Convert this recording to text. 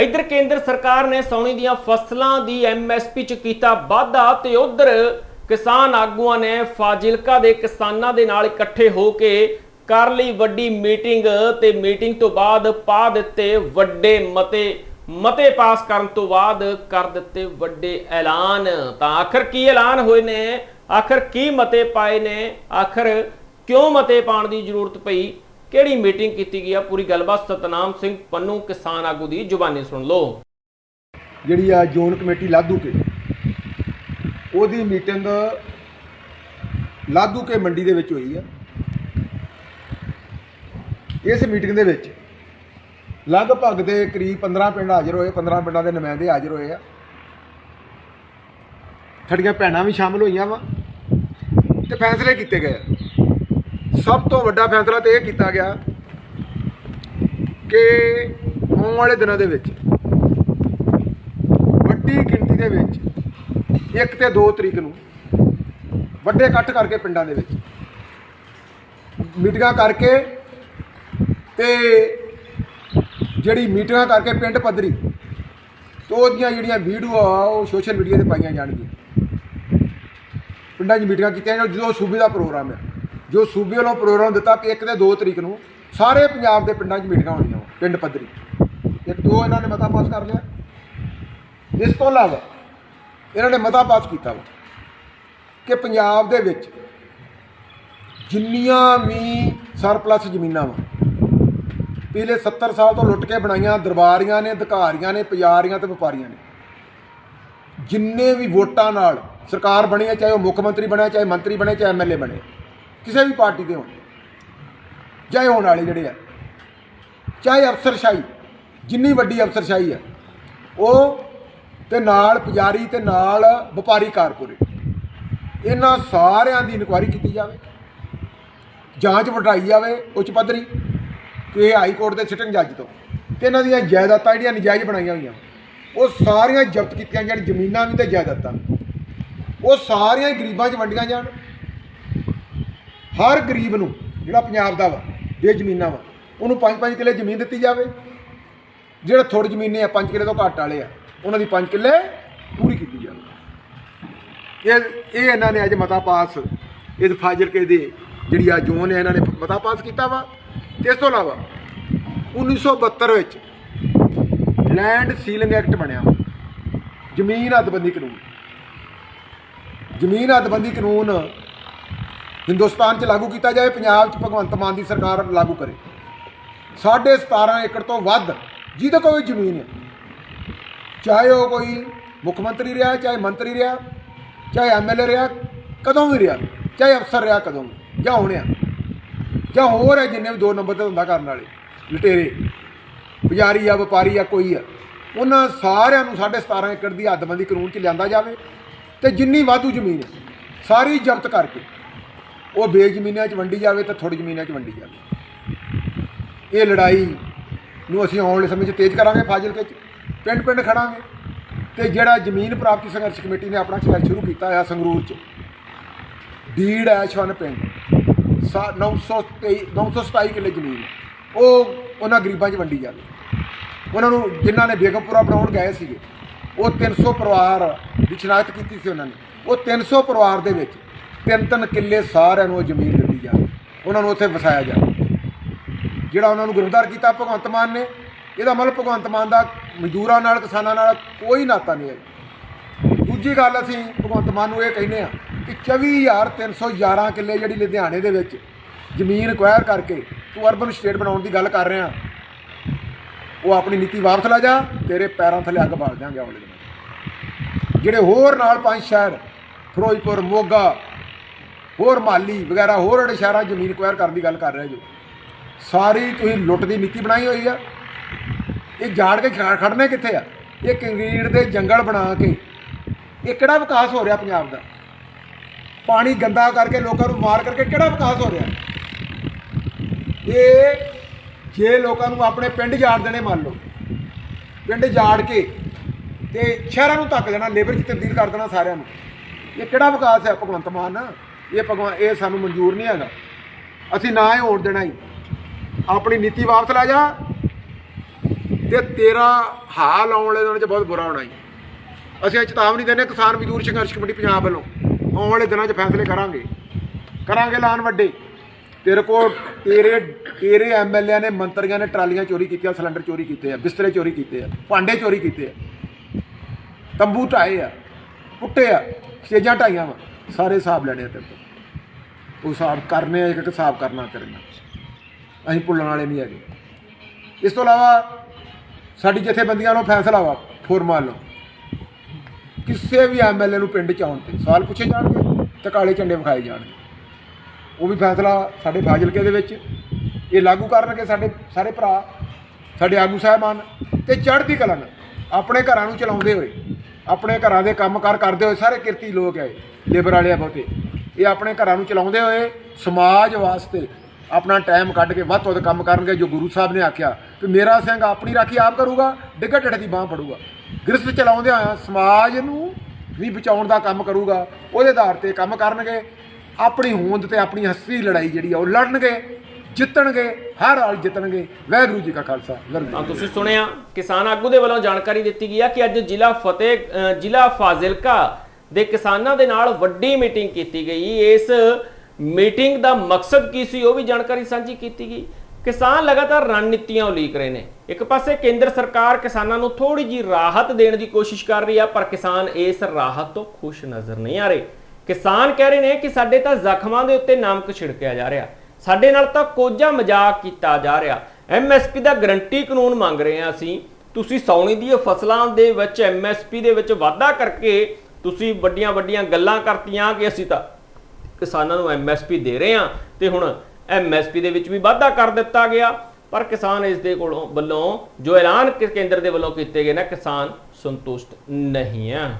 ਇਧਰ ਕੇਂਦਰ ਸਰਕਾਰ ਨੇ ਸੌਣੀ ਦੀਆਂ ਫਸਲਾਂ ਦੀ ਐਮਐਸਪੀ ਚ ਕੀਤਾ ਵਾਧਾ ਤੇ ਉਧਰ ਕਿਸਾਨ ਆਗੂਆਂ ਨੇ ਫਾਜ਼ਿਲਕਾ ਦੇ ਕਿਸਾਨਾਂ ਦੇ ਨਾਲ ਇਕੱਠੇ ਹੋ ਕੇ ਕਰ ਲਈ ਵੱਡੀ ਮੀਟਿੰਗ ਤੇ ਮੀਟਿੰਗ ਤੋਂ ਬਾਅਦ ਪਾ ਦਿੱਤੇ ਵੱਡੇ ਮਤੇ। ਮਤੇ ਪਾਸ ਕਰਨ ਤੋਂ ਬਾਅਦ ਕਰ ਦਿੱਤੇ ਵੱਡੇ ਐਲਾਨ। ਤਾਂ ਆਖਰ ਕੀ ਐਲਾਨ ਹੋਏ ਨੇ? ਆਖਰ ਕੀ ਮਤੇ ਪਾਏ ਨੇ? ਆਖਰ ਕਿਉਂ ਮਤੇ ਪਾਉਣ ਦੀ ਜ਼ਰੂਰਤ ਪਈ? ਕਿਹੜੀ ਮੀਟਿੰਗ ਕੀਤੀ ਗਈ ਆ? ਪੂਰੀ ਗੱਲਬਾਤ ਸਤਨਾਮ ਸਿੰਘ ਪੰਨੂ ਕਿਸਾਨ ਆਗੂ ਦੀ ਜ਼ੁਬਾਨੀ ਸੁਣ ਲਓ। ਜਿਹੜੀ ਆ ਜ਼ੋਨ ਕਮੇਟੀ ਲਾਧੂ ਕੇ, ਉਹਦੀ ਮੀਟਿੰਗ ਲਾਧੂ ਕੇ ਮੰਡੀ ਦੇ ਵਿੱਚ ਹੋਈ ਆ। ਇਸ ਮੀਟਿੰਗ ਦੇ ਵਿੱਚ ਲਗਭਗ ਦੇ ਕਰੀਬ 15 ਪਿੰਡ ਹਾਜ਼ਰ ਹੋਏ 15 ਪਿੰਡਾਂ ਦੇ ਨੁਮਾਇੰਦੇ ਹਾਜ਼ਰ ਹੋਏ ਆ। ਸਾਡੀਆਂ ਭੈਣਾਂ ਵੀ ਸ਼ਾਮਲ ਹੋਈਆਂ ਵਾ ਤੇ ਫੈਸਲੇ ਕੀਤੇ ਗਏ ਆ। ਸਭ ਤੋਂ ਵੱਡਾ ਫੈਸਲਾ ਤੇ ਇਹ ਕੀਤਾ ਗਿਆ ਕਿ ਆਉਣ ਵਾਲੇ ਦਿਨਾਂ ਦੇ ਵਿੱਚ, ਵੱਡੀ ਗਿਣਤੀ ਦੇ ਵਿੱਚ 1 ਤੇ 2 ਤਰੀਕ ਨੂੰ, ਵੱਡੇ ਇਕੱਠ ਕਰਕੇ ਪਿੰਡਾਂ ਦੇ ਵਿੱਚ, ਮੀਟਿੰਗਾਂ ਕਰਕੇ ਤੇ ਜਿਹੜੀ ਮੀਟਿੰਗਾਂ ਕਰਕੇ ਪਿੰਡ ਪੱਧਰੀ, ਤੇ ਉਹਦੀਆਂ ਜਿਹੜੀਆਂ ਵੀਡੀਓ ਆ, ਉਹ ਸੋਸ਼ਲ ਮੀਡੀਆ ਤੇ ਪਾਈਆਂ ਜਾਣਗੀਆਂ। ਪਿੰਡਾਂ 'ਚ ਮੀਟਿੰਗਾਂ ਕੀਤੀਆਂ ਜਾਣ ਜੋ ਸੂਬੇ ਦਾ ਪ੍ਰੋਗਰਾਮ ਹੈ ਜੋ ਸੂਬੇ ਵੱਲੋਂ ਪ੍ਰੋਗਰਾਮ ਦਿੱਤਾ ਕਿ ਇੱਕ ਤੇ 2 ਤਰੀਕ ਨੂੰ ਸਾਰੇ ਪੰਜਾਬ ਦੇ ਪਿੰਡਾਂ 'ਚ ਮੀਟਿੰਗਾਂ ਹੋਣੀਆਂ ਵਾ, ਪਿੰਡ ਪੱਧਰੀ। ਇੱਕ ਦੋ ਇਹਨਾਂ ਨੇ ਮਤਾ ਪਾਸ ਕਰ ਲਿਆ। ਇਸ ਤੋਂ ਇਲਾਵਾ ਇਹਨਾਂ ਨੇ ਮਤਾ ਪਾਸ ਕੀਤਾ ਵਾ ਕਿ ਪੰਜਾਬ ਦੇ ਵਿੱਚ ਜਿੰਨੀਆਂ ਵੀ ਸਰਪਲਸ ਜ਼ਮੀਨਾਂ ਵਾ ਪਿਛਲੇ 70 ਸਾਲ ਤੋਂ ਲੁੱਟ ਕੇ ਬਣਾਈਆਂ ਦਰਬਾਰੀਆਂ ਨੇ ਅਧਿਕਾਰੀਆਂ ਨੇ ਪੁਜਾਰੀਆਂ ਤੇ ਵਪਾਰੀਆਂ ਨੇ ਜਿੰਨੇ ਵੀ ਵੋਟਾਂ ਨਾਲ ਸਰਕਾਰ ਬਣੀ ਹੈ ਚਾਹੇ ਉਹ ਮੁੱਖ ਮੰਤਰੀ ਬਣਿਆ ਚਾਹੇ ਮੰਤਰੀ ਬਣੇ ਚਾਹੇ ਐਮਐਲਏ ਬਣੇ ਕਿਸੇ ਵੀ ਪਾਰਟੀ ਦੇ ਹੋਣ, ਚਾਹੇ ਹੋਣ ਵਾਲੇ ਜਿਹੜੇ ਆ, ਚਾਹੇ ਅਫਸਰਸ਼ਾਹੀ, ਜਿੰਨੀ ਵੱਡੀ ਅਫਸਰਸ਼ਾਹੀ ਆ, ਉਹ ਤੇ ਨਾਲ ਪੁਜਾਰੀ ਤੇ ਨਾਲ ਵਪਾਰੀ ਕਾਰਪੋਰੇਟ, ਇਹਨਾਂ ਸਾਰਿਆਂ ਦੀ ਇਨਕੁਆਇਰੀ ਕੀਤੀ ਜਾਵੇ, ਜਾਂਚ ਵਟਾਈ ਜਾਵੇ ਉੱਚ ਪੱਧਰੀ ਕਿ ਹਾਈ ਕੋਰਟ ਦੇ ਸਿਟਿੰਗ ਜੱਜ ਤੋਂ, ਤੇ ਇਹਨਾਂ ਦੀਆਂ ਜਾਇਦਾਦਾਂ ਜਿਹੜੀਆਂ ਨਜਾਇਜ਼ ਬਣਾਈਆਂ ਹੋਈਆਂ, ਉਹ ਸਾਰੀਆਂ ਜ਼ਬਤ ਕੀਤੀਆਂ ਜਾਣ, ਜ਼ਮੀਨਾਂ ਵੀ ਤੇ ਜਾਇਦਾਦਾਂ, ਉਹ ਸਾਰੀਆਂ ਗਰੀਬਾਂ 'ਚ ਵੰਡੀਆਂ ਜਾਣ ਹਰ ਗਰੀਬ ਨੂੰ, ਜਿਹੜਾ ਪੰਜਾਬ ਦਾ ਵਾ, ਜੇ ਜ਼ਮੀਨਾਂ ਵਾ, ਉਹਨੂੰ 5-5 ਕਿੱਲੇ ਜ਼ਮੀਨ ਦਿੱਤੀ ਜਾਵੇ। ਜਿਹੜੇ ਥੋੜੀ ਜ਼ਮੀਨੇ ਆ 5 ਕਿੱਲੇ ਤੋਂ ਘੱਟ ਵਾਲੇ ਆ, ਉਹਨਾਂ ਦੀ 5 ਕਿੱਲੇ ਪੂਰੀ ਕੀਤੀ ਜਾਵੇ। ਇਹ ਇਹ ਇਹਨਾਂ ਨੇ ਅੱਜ ਮਤਾ ਪਾਸ ਇਸ ਫਾਜ਼ਿਲਕੇ ਦੇ ਜਿਹੜੀ ਆ ਜ਼ੋਨ ਹੈ ਇਹਨਾਂ ਨੇ ਮਤਾ ਪਾਸ ਕੀਤਾ ਵਾ। ਇਸ ਤੋਂ ਇਲਾਵਾ 1972 ਵਿੱਚ ਲੈਂਡ ਸੀਲਿੰਗ ਐਕਟ ਬਣਿਆ ਵਾ। ਜ਼ਮੀਨ ਹੱਦਬੰਦੀ ਕਾਨੂੰਨ। ਜ਼ਮੀਨ ਹੱਦਬੰਦੀ ਕਾਨੂੰਨ ਹਿੰਦੁਸਤਾਨ 'ਚ ਲਾਗੂ ਕੀਤਾ ਜਾਏ ਪੰਜਾਬ 'ਚ ਭਗਵੰਤ ਮਾਨ ਦੀ ਸਰਕਾਰ ਲਾਗੂ ਕਰੇ। ਸਾਢੇ 17 ਏਕੜ ਤੋਂ ਵੱਧ ਜਿਹਦੇ ਕੋਲ ਵੀ ਜ਼ਮੀਨ ਹੈ। ਚਾਹੇ ਉਹ ਕੋਈ ਮੁੱਖ ਮੰਤਰੀ ਰਿਹਾ ਚਾਹੇ ਮੰਤਰੀ ਰਿਹਾ ਚਾਹੇ ਐਮਐਲਏ ਰਿਹਾ ਕਦੋਂ ਵੀ ਰਿਹਾ ਚਾਹੇ ਅਫਸਰ ਰਿਹਾ ਕਦੋਂ ਵੀ, ਜਾਂ ਹੁਣ ਆ ਜਾਂ ਹੋਰ ਹੈ ਜਿੰਨੇ ਵੀ ਦੋ ਨੰਬਰ ਤੇ ਧੰਦਾ ਕਰਨ ਵਾਲੇ ਲਟੇਰੇ ਪੁਜਾਰੀ ਆ ਵਪਾਰੀ ਆ ਕੋਈ ਆ। ਉਹਨਾਂ ਸਾਰਿਆਂ ਨੂੰ ਸਾਢੇ 17 ਏਕੜ ਦੀ ਹੱਦਬੰਦੀ ਕਾਨੂੰਨ 'ਚ ਲਿਆਂਦਾ ਜਾਵੇ ਤੇ ਜਿੰਨੀ ਵਾਧੂ ਜ਼ਮੀਨ ਹੈ ਸਾਰੀ ਜ਼ਬਤ ਕਰਕੇ ਉਹ ਬੇਜ਼ਮੀਨਾਂ 'ਚ ਵੰਡੀ ਜਾਵੇ ਤਾਂ ਥੋੜੀ ਜ਼ਮੀਨਾਂ 'ਚ ਵੰਡੀ ਜਾਵੇ। ਇਹ ਲੜਾਈ ਨੂੰ ਅਸੀਂ ਆਉਣ ਵਾਲੇ ਸਮੇਂ 'ਚ ਤੇਜ਼ ਕਰਾਂਗੇ ਫਾਜ਼ਿਲਕੇ 'ਚ, ਪਿੰਡ ਪਿੰਡ ਖੜਾਂਗੇ। ਤੇ ਜਿਹੜਾ ਜ਼ਮੀਨ ਪ੍ਰਾਪਤੀ ਸੰਘਰਸ਼ ਕਮੇਟੀ ਨੇ ਆਪਣਾ ਸੰਘਰਸ਼ ਸ਼ੁਰੂ ਕੀਤਾ ਹੋਇਆ ਸੰਗਰੂਰ 'ਚ, ਡੀੜ ਐਸ਼ਵਨ ਪਿੰਡ, ਸਾ- 923 927 ਕਿੱਲੇ ਜ਼ਮੀਨ ਉਹ ਉਹਨਾਂ ਗਰੀਬਾਂ 'ਚ ਵੰਡੀ ਜਾਵੇ। ਉਹਨਾਂ ਨੂੰ ਜਿਨ੍ਹਾਂ ਨੇ ਬੇਗਮਪੁਰਾ ਬਣਾਉਣ ਗਏ ਸੀਗੇ, ਉਹ 300 ਪਰਿਵਾਰ ਦੀ ਸ਼ਨਾਖਤ ਕੀਤੀ ਸੀ ਉਹਨਾਂ ਨੇ। ਉਹ 300 ਪਰਿਵਾਰ ਦੇ ਵਿੱਚ ਤਿੰਨ ਤਿੰਨ ਕਿੱਲੇ ਸਾਰਿਆਂ ਨੂੰ ਉਹ ਜ਼ਮੀਨ ਦਿੱਤੀ ਜਾਵੇ। ਉਹਨਾਂ ਨੂੰ ਉੱਥੇ ਵਸਾਇਆ ਜਾਵੇ। ਜਿਹੜਾ ਉਹਨਾਂ ਨੂੰ ਗ੍ਰਿਫਤਾਰ ਕੀਤਾ ਭਗਵੰਤ ਮਾਨ ਨੇ, ਇਹਦਾ ਮਤਲਬ ਭਗਵੰਤ ਮਾਨ ਦਾ ਮਜ਼ਦੂਰਾਂ ਨਾਲ, ਕਿਸਾਨਾਂ ਨਾਲ ਕੋਈ ਨਾਤਾ ਨਹੀਂ ਹੈ ਦੂਜੀ ਗੱਲ ਅਸੀਂ ਭਗਵੰਤ ਮਾਨ ਨੂੰ ਇਹ ਕਹਿੰਦੇ ਆ ਕਿ 24311 ਕਿੱਲੇ ਜਿਹੜੀ ਲੁਧਿਆਣੇ ਦੇ ਵਿੱਚ ਜ਼ਮੀਨ ਅਕਵਾਇਰ ਕਰਕੇ ਤੂੰ ਅਰਬਨ ਸਟੇਟ ਬਣਾਉਣ ਦੀ ਗੱਲ ਕਰ ਰਿਹਾ। ਉਹ ਆਪਣੀ ਨੀਤੀ ਵਾਪਸ ਲੈ ਜਾ, ਤੇਰੇ ਪੈਰਾਂ ਥੱਲੇ ਅੱਗ ਬਾਲ ਦਿਆਂਗੇ ਆਉਣ ਵਾਲੇ ਜਿਹੜੇ ਹੋਰ ਨਾਲ ਪੰਜ ਸ਼ਹਿਰ, ਫਿਰੋਜ਼ਪੁਰ, ਮੋਗਾ ਹੋਰ ਮਾਲੀ ਵਗੈਰਾ ਹੋਰ ਜਿਹੜੇ ਸ਼ਹਿਰਾਂ ਜ਼ਮੀਨ ਅਕਵਾਇਰ ਕਰਨ ਦੀ ਗੱਲ ਕਰ ਰਹੇ ਜੋ। ਸਾਰੀ ਤੁਸੀਂ ਲੁੱਟ ਦੀ ਨੀਤੀ ਬਣਾਈ ਹੋਈ ਆ। ਇਹ ਜਾੜ ਕੇ ਖੜ- ਖੜਨੇ ਕਿੱਥੇ ਆ? ਇਹ ਕੰਕਰੀਟ ਦੇ ਜੰਗਲ ਬਣਾ ਕੇ ਇਹ ਕਿਹੜਾ ਵਿਕਾਸ ਹੋ ਰਿਹਾ ਪੰਜਾਬ ਦਾ? ਪਾਣੀ ਗੰਦਾ ਕਰਕੇ ਲੋਕਾਂ ਨੂੰ ਮਾਰ ਕਰਕੇ ਕਿਹੜਾ ਵਿਕਾਸ ਹੋ ਰਿਹਾ? ਇਹ ਜੇ ਲੋਕਾਂ ਨੂੰ ਆਪਣੇ ਪਿੰਡ ਜਾੜ ਦੇਣੇ ਮੰਨ ਲਓ, ਪਿੰਡ ਜਾੜ ਕੇ ਤੇ ਸ਼ਹਿਰਾਂ ਨੂੰ ਧੱਕ ਦੇਣਾ ਲੇਬਰ 'ਚ ਤਬਦੀਲ ਕਰ ਦੇਣਾ ਸਾਰਿਆਂ ਨੂੰ, ਇਹ ਕਿਹੜਾ ਵਿਕਾਸ ਹੈ ਭਗਵੰਤ ਮਾਨ? ਇਹ ਭਗਵਾਨ, ਇਹ ਸਾਨੂੰ ਮਨਜ਼ੂਰ ਨਹੀਂ ਹੈਗਾ। ਅਸੀਂ ਨਾ ਹੀ ਹੋਣ ਦੇਣਾ ਹੀ ਆਪਣੀ ਨੀਤੀ ਵਾਪਸ ਲੈ ਜਾ ਤੇ ਤੇਰਾ ਹਾਲ ਆਉਣ ਵਾਲੇ ਦਿਨਾਂ 'ਚ ਬਹੁਤ ਬੁਰਾ ਹੋਣਾ ਜੀ। ਅਸੀਂ ਇਹ ਚੇਤਾਵਨੀ ਦਿੰਦੇ ਕਿਸਾਨ ਮਜ਼ਦੂਰ ਸੰਘਰਸ਼ ਕਮੇਟੀ ਪੰਜਾਬ ਵੱਲੋਂ ਆਉਣ ਵਾਲੇ ਦਿਨਾਂ 'ਚ ਫੈਸਲੇ ਕਰਾਂਗੇ। ਕਰਾਂਗੇ ਐਲਾਨ ਵੱਡੇ। ਤੇਰੇ ਕੋਲ ਤੇਰੇ ਤੇਰੇ ਐਮਐਲਏ ਨੇ ਮੰਤਰੀਆਂ ਨੇ ਟਰਾਲੀਆਂ ਚੋਰੀ ਕੀਤੀਆਂ, ਸਿਲੰਡਰ ਚੋਰੀ ਕੀਤੇ ਆ, ਬਿਸਤਰੇ ਚੋਰੀ ਕੀਤੇ ਆ, ਭਾਂਡੇ ਚੋਰੀ ਕੀਤੇ ਆ। ਤੰਬੂ ਢਾਏ ਆ, ਪੁੱਟੇ ਆ ਸਟੇਜਾਂ ਢਾਈਆਂ ਵਾ। ਸਾਰੇ ਹਿਸਾਬ ਲੈਣੇ ਆ ਤੇਰੇ ਤੋਂ ਉਹ ਹਿਸਾਬ ਕਰਨੇ ਆ, ਇੱਕ ਇੱਕ ਹਿਸਾਬ ਕਰਨਾ ਤੇਰੇ ਨਾਲ। ਅਸੀਂ ਭੁੱਲਣ ਵਾਲੇ ਨਹੀਂ ਹੈਗੇ। ਇਸ ਤੋਂ ਇਲਾਵਾ ਸਾਡੀ ਜਥੇਬੰਦੀਆਂ ਨੂੰ ਫੈਸਲਾ ਵਾ ਫੋਰਮਾਲ ਨੂੰ ਕਿਸੇ ਵੀ ਐਮਐਲਏ ਨੂੰ ਪਿੰਡ ਚ ਆਉਣ ਤੇ ਸਵਾਲ ਪੁੱਛੇ ਜਾਣਗੇ, ਤੇ ਕਾਲੇ ਝੰਡੇ ਵਿਖਾਏ ਜਾਣਗੇ। ਉਹ ਵੀ ਫੈਸਲਾ ਸਾਡੇ ਫਾਜ਼ਿਲਕੇ ਦੇ ਵਿੱਚ। ਇਹ ਲਾਗੂ ਕਰਨਗੇ ਸਾਡੇ ਸਾਰੇ ਭਰਾ, ਸਾਡੇ ਆਗੂ ਸਾਹਿਬਾਨ, ਤੇ ਚੜ੍ਹਦੀ ਕਲਾ ਨਾਲ ਆਪਣੇ ਘਰਾਂ ਨੂੰ ਚਲਾਉਂਦੇ ਹੋਏ। ਆਪਣੇ ਘਰਾਂ ਦੇ ਕੰਮਕਾਰ ਕਰਦੇ ਹੋਏ ਸਾਰੇ ਕਿਰਤੀ ਲੋਕ ਹੈ ਲੇਬਰ ਵਾਲੇ ਆ ਬਹੁਤੇ। ਇਹ ਆਪਣੇ ਘਰਾਂ ਨੂੰ ਚਲਾਉਂਦੇ ਹੋਏ ਸਮਾਜ ਵਾਸਤੇ ਆਪਣਾ ਟਾਈਮ ਕੱਢ ਕੇ ਵੱਧ ਤੋਂ ਵੱਧ ਕੰਮ ਕਰਨਗੇ, ਜੋ ਗੁਰੂ ਸਾਹਿਬ ਨੇ ਆਖਿਆ ਕਿ ਮੇਰਾ ਸਿੰਘ ਆਪਣੀ ਰਾਖੀ ਆਪ ਕਰੂਗਾ ਡਿੱਗਾ ਢੱਡ ਦੀ ਬਾਹ ਫੜੂਗਾ। ਗ੍ਰਸਤ ਚਲਾਉਂਦੇ ਹੋਇਆ ਸਮਾਜ ਨੂੰ ਵੀ ਬਚਾਉਣ ਦਾ ਕੰਮ ਕਰੂਗਾ, ਉਹਦੇ ਆਧਾਰ ਤੇ ਕੰਮ ਕਰਨਗੇ। ਆਪਣੀ ਹੋਂਦ ਤੇ ਆਪਣੀ ਹੱਸੀ ਲੜਾਈ ਜਿਹੜੀ ਆ ਉਹ ਲੜਨਗੇ। ਜਿੱਤਣਗੇ ਹਰ ਹਾਲ ਜਿੱਤਣਗੇ। ਵਾਹਿਗੁਰੂ ਜੀ ਕਾ ਖਾਲਸਾ ਵਾਹਿਗੁਰੂ ਤਾਂ ਤੁਸੀਂ ਸੁਣਿਆ ਕਿਸਾਨ ਆਗੂ ਦੇ ਵੱਲੋਂ ਜਾਣਕਾਰੀ ਦਿੱਤੀ ਗਈ ਹੈ ਕਿ ਅੱਜ ਜ਼ਿਲ੍ਹਾ ਫਤਿਹ ਅ, ਜ਼ਿਲ੍ਹਾ ਫਾਜ਼ਿਲਕਾ ਦੇ ਕਿਸਾਨਾਂ ਦੇ ਨਾਲ ਵੱਡੀ ਮੀਟਿੰਗ ਕੀਤੀ ਗਈ। ਇਸ ਮੀਟਿੰਗ ਦਾ ਮਕਸਦ ਕੀ ਸੀ ਉਹ ਵੀ ਜਾਣਕਾਰੀ ਸਾਂਝੀ ਕੀਤੀ ਗਈ। ਕਿਸਾਨ ਲਗਾਤਾਰ ਰਣਨੀਤੀਆਂ ਉਲੀਕ ਰਹੇ ਨੇ। ਇੱਕ ਪਾਸੇ ਕੇਂਦਰ ਸਰਕਾਰ ਕਿਸਾਨਾਂ ਨੂੰ ਥੋੜੀ ਜੀ ਰਾਹਤ ਦੇਣ ਦੀ ਕੋਸ਼ਿਸ਼ ਕਰ ਰਹੀ ਆ ਪਰ ਕਿਸਾਨ ਇਸ ਰਾਹਤ ਤੋਂ ਖੁਸ਼ ਨਜ਼ਰ ਨਹੀਂ ਆ ਰਹੇ। ਕਿਸਾਨ ਕਹਿ ਰਹੇ ਨੇ ਕਿ ਸਾਡੇ ਤਾਂ ਜ਼ਖਮਾਂ ਦੇ ਉੱਤੇ ਨਮਕ ਛਿੜਕਿਆ ਜਾ ਰਿਹਾ। ਸਾਡੇ ਨਾਲ ਤਾਂ ਕੋਝਾ ਮਜ਼ਾਕ ਕੀਤਾ ਜਾ ਰਿਹਾ। ਐਮਐਸਪੀ ਦਾ ਗਰੰਟੀ ਕਾਨੂੰਨ ਮੰਗ ਰਹੇ ਹਾਂ ਅਸੀਂ। ਤੁਸੀਂ ਸੌਣੀ ਦੀਆਂ ਫਸਲਾਂ ਦੇ ਵਿੱਚ ਐਮਐਸਪੀ ਦੇ ਵਿੱਚ ਵਾਧਾ ਕਰਕੇ ਤੁਸੀਂ ਵੱਡੀਆਂ ਵੱਡੀਆਂ ਗੱਲਾਂ ਕਰਤੀਆਂ ਕਿ ਅਸੀਂ ਤਾਂ ਕਿਸਾਨਾਂ ਨੂੰ ਐਮਐਸਪੀ ਦੇ ਰਹੇ ਹਾਂ ਤੇ ਹੁਣ ਐਮਐਸਪੀ ਦੇ ਵਿੱਚ ਵੀ ਵਾਧਾ ਕਰ ਦਿੱਤਾ ਗਿਆ। ਪਰ ਕਿਸਾਨ ਇਸ ਦੇ ਕੋਲੋਂ ਵੱਲੋਂ ਜੋ ਐਲਾਨ ਕੇਂਦਰ ਦੇ ਵੱਲੋਂ ਕੀਤੇ ਗਏ ਨੇ, ਕਿਸਾਨ ਸੰਤੁਸ਼ਟ ਨਹੀਂ ਹੈ।